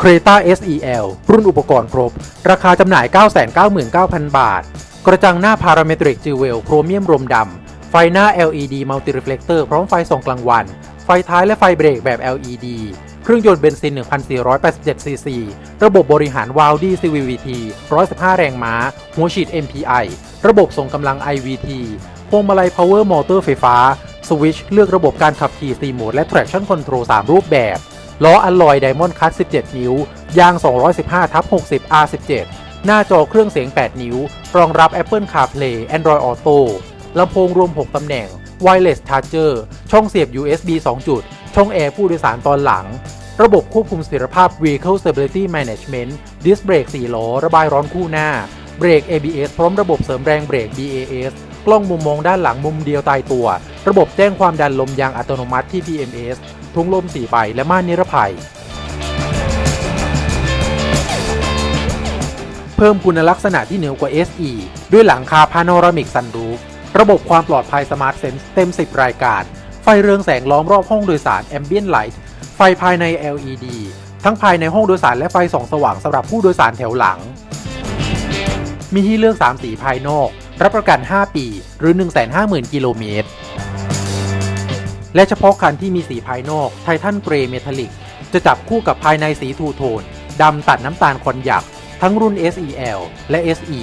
c r e t a SEL รุ่นอุปกรณ์ครบ ราคาจำหน่าย 999,000 บาท กระจังหน้าพาราเมตริกจิวเวลโครเมียมรมดำ ไฟหน้า LED Multi Reflector พร้อมไฟส่องกลางวัน ไฟท้ายและไฟเบรกแบบ LED เครื่องยนต์เบนซิน 1,487 ซีซี ระบบบริหารวาล์วดี CVVT 115 แรงม้า หัวฉีด MPI ระบบส่งกำลัง IVT พวงมาลัย Power Motor ไฟฟ้า สวิตชเลือกระบบการขับขี่4โหมดและ Traction Control 3 รูปแบบ ล้ออัลลอยไดมอนด์คัต17 นิ้ว ยาง 215ทับ60 R17 หน้าจอเครื่องเสียง 8 นิ้ว รองรับ Apple CarPlay Android Auto ลำโพงรวม 6 ตำแหน่ง Wireless Charger ช่องเสียบ USB 2 จุด ช่องแอร์ผู้โดยสารตอนหลัง ระบบควบคุมเสถียรภาพ Vehicle Stability Management ดิสเบรก4ล้อ ระบายร้อนคู่หน้า เบรก ABS พร้อมระบบเสริมแรงเบรก BAS กล้องมุมมองด้านหลังมุมเดียวตายตัว ระบบแจ้งความดันลมยางอัตโนมัติที่ PMS ทุงลม4ใบและม่านนิรภัย เพิ่มคุณลักษณะที่เหนือกว่า SE ด้วยหลังคาพาโนรามิกซันรูฟระบบความปลอดภัยสมาร์ทเซนส์เต็ม 10 รายการ ไฟเรืองแสงล้อมรอบห้องโดยสาร Ambient Light ไฟภายใน LED ทั้งภายในห้องโดยสารและไฟส่องสว่างสำหรับผู้โดยสารแถวหลัง มีที่เลือก 3 สีภายนอก รับประกัน 5 ปี หรือ 150,000 กิโลเมตร และเฉพาะคันที่มีสีภายนอกไททันเกรย์เมทัลลิกจะจับคู่กับภายในสีทูโทนดำตัดน้ำตาลคอนหยักทั้งรุ่น SEL และ SE